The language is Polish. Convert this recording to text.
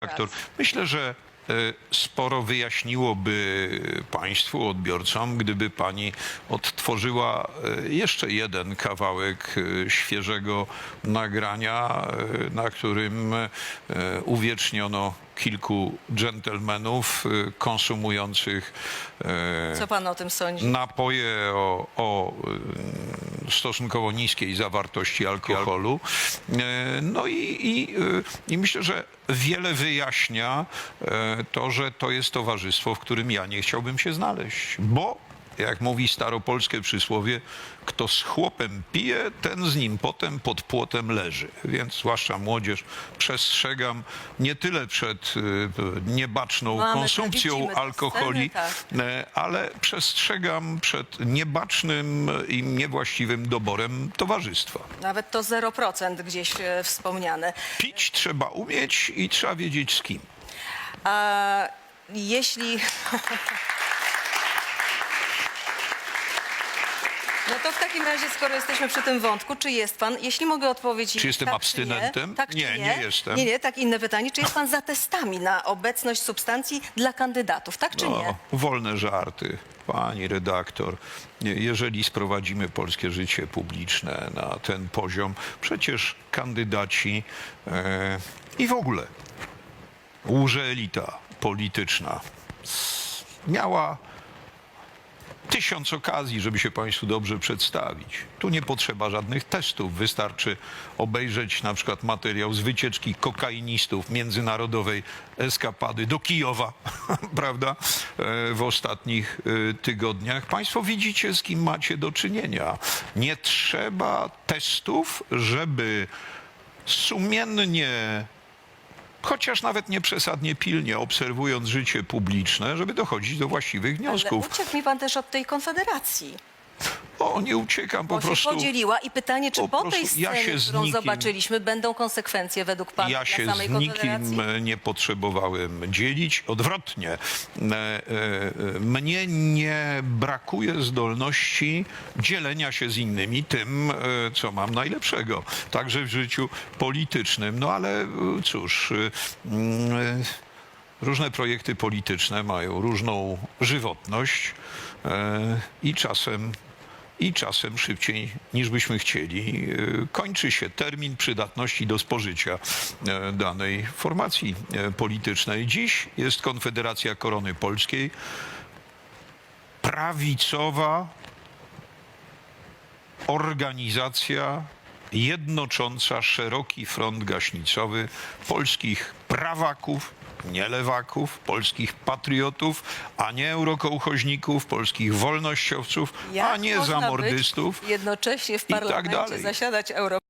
Aktor. Myślę, że e, sporo wyjaśniłoby Państwu, odbiorcom, gdyby Pani odtworzyła e, jeszcze jeden kawałek e, świeżego nagrania, na którym uwieczniono kilku dżentelmenów e, konsumujących e, Co pan o tym sądzi? napoje o, o y, stosunkowo niskiej zawartości alkoholu. No i, i, y, i myślę, że wiele wyjaśnia to, że to jest towarzystwo, w którym ja nie chciałbym się znaleźć. Bo, jak mówi staropolskie przysłowie, kto z chłopem pije, ten z nim potem pod płotem leży. Więc zwłaszcza młodzież przestrzegam nie tyle przed y, niebaczną Mamy to, konsumpcją alkoholi, sceny, tak. E, ale przestrzegam przed niebacznym i niewłaściwym doborem towarzystwa. Nawet to 0% gdzieś e, wspomniane. Pić trzeba umieć i trzeba wiedzieć z kim. A jeśli... No to w takim razie, skoro jesteśmy przy tym wątku, czy jest pan, jeśli mogę odpowiedzieć... Czy jestem tak, abstynentem? Czy nie, tak, czy Nie, nie, nie jestem. Nie, nie, tak inne pytanie. Czy jest pan za testami na obecność substancji dla kandydatów, tak czy nie? No, wolne żarty. Pani redaktor, nie, jeżeli sprowadzimy polskie życie publiczne na ten poziom, przecież kandydaci e, i w ogóle łże elita polityczna miała tysiąc okazji, żeby się Państwu dobrze przedstawić. Tu nie potrzeba żadnych testów. Wystarczy obejrzeć na przykład materiał z wycieczki kokainistów międzynarodowej eskapady do Kijowa, prawda, e, w ostatnich e, tygodniach. Państwo widzicie, z kim macie do czynienia. Nie trzeba testów, żeby sumiennie chociaż nawet nie przesadnie pilnie obserwując życie publiczne, żeby dochodzić do właściwych Ale wniosków. uciekł mi pan też od tej konfederacji. O, nie uciekam, po Bo prostu. się podzieliła i pytanie, czy po po, tej prostu ja scenie, się z którą nikim- zobaczyliśmy, będą konsekwencje według pana Ja dla się samej z konfederacji? nikim e, nie potrzebowałem dzielić. Odwrotnie, e, e, e, mnie nie brakuje zdolności dzielenia się z innymi tym, e, co mam najlepszego, także w życiu politycznym. No ale e, cóż. e, mm, e, Różne projekty polityczne mają różną żywotność e, i czasem i czasem szybciej niż byśmy chcieli. e, Kończy się termin przydatności do spożycia e, danej formacji e, politycznej. Dziś jest Konfederacja Korony Polskiej, prawicowa organizacja jednocząca szeroki front gaśnicowy polskich prawaków, nie lewaków, polskich patriotów, a nie eurokołchoźników, polskich wolnościowców, Jak a nie można zamordystów. Być jednocześnie w i tak parlamencie dalej. zasiadać euro.